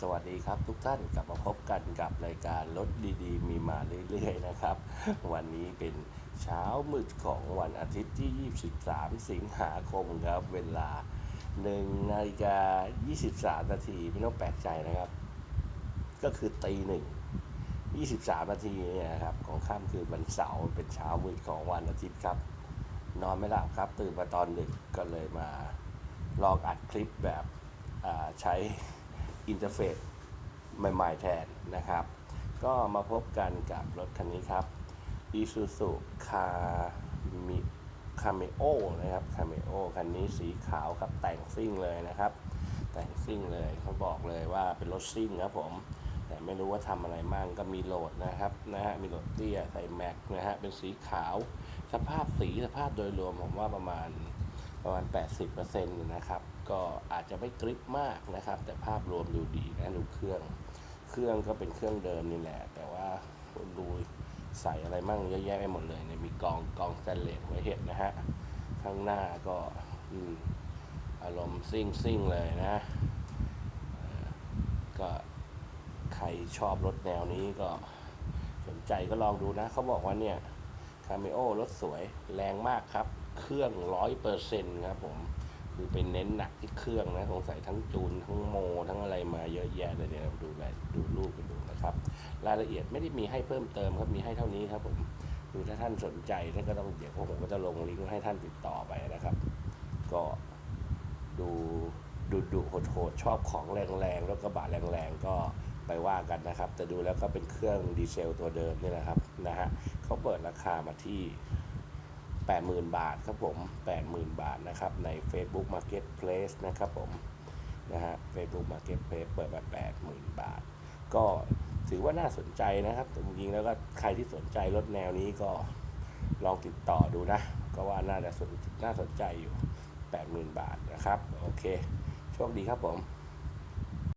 สวัสดีครับทุกท่านกลับมาพบกันกับรายการรถดีๆ มีมาเรื่อยๆนะครับ วันนี้เป็นเช้ามืดของวันอาทิตย์ที่ 23 สิงหาคมครับ เวลา1นาฬิกา23 นาทีไม่ต้องแปลกใจนะครับ ก็คือตีหนึ่ง23 นาทีเนี่ยนะครับของค่ำคือวันเสาร์เป็นเช้ามืดของวันอาทิตย์ครับ นอนไม่หลับครับตื่นมาตอนดึกก็เลยมาลองอัดคลิปแบบใช้ อินเทอร์เฟซใหม่ๆแทนนะครับ ก็มาพบกันกับรถคันนี้ครับ Isuzu c a m i c a m e o นะครับ c a m e o คันนี้สีขาวครับแต่งซิ่งเลยนะครับ แต่งซิ่งเลยเขาบอกเลยว่าเป็นรถซิ่งครับผม แต่ไม่รู้ว่าทำอะไรมั่งก็มีโหลดนะครับนะฮะมีโหลดเตี้ยใส่แม็กนะฮะเป็นสีขาว สภาพสีสภาพโดยรวมผมว่าประมาณ ประมาณ 80%นะครับ ก็อาจจะไม่กริปมากนะครับ แต่ภาพรวมดูดีนะดูเครื่อง เครื่องก็เป็นเครื่องเดิมนี่แหละ แต่ว่าดูใส่อะไรมั่งเยอะแยะไปหมดเลยเนี่ยมีกองกองสแตนเลสไว้เห็นนะฮะ ข้างหน้าก็อืมอารมณ์ซิ่งซิ่งเลยนะ ก็ใครชอบรถแนวนี้ก็สนใจก็ลองดูนะ เขาบอกว่าเนี่ยคาเมโอรถสวยแรงมากครับ เครื่องร้อยเปอร์เซ็นต์ครับผมคือเป็นเน้นหนักที่เครื่องนะสงสัยทั้งจูนทั้งโม ทั้งอะไรมาเยอะแยะเลยเดี๋ยวเราดูแบบดูรูปกันดูนะครับ รายละเอียดไม่ได้มีให้เพิ่มเติมครับมีให้เท่านี้ครับผมคือถ้าท่านสนใจท่านก็ต้องเดี๋ยวพวกผมก็จะลงลิงก์ให้ท่านติดต่อไปนะครับ ก็ดูดูดูโหดโหดๆชอบของแรงๆแล้วกระบะแรงๆก็ไปว่ากันนะครับ แต่ดูแล้วก็เป็นเครื่องดีเซลตัวเดิมนี่แหละครับนะฮะเขาเปิดราคามาที่ 80,000 บาทครับผม 80,000 บาทนะครับ ใน Facebook Marketplace นะครับผมนะฮะ Facebook Marketplace เปิดมา80,000 บาท ก็ถือว่าน่าสนใจนะครับจริงๆแล้วก็ใครที่สนใจรถแนวนี้ก็ลองติดต่อดูนะ ก็ว่าน่าจะสนน่าสนใจอยู่ 80,000 บาทนะครับ โอเค โชคดีครับผม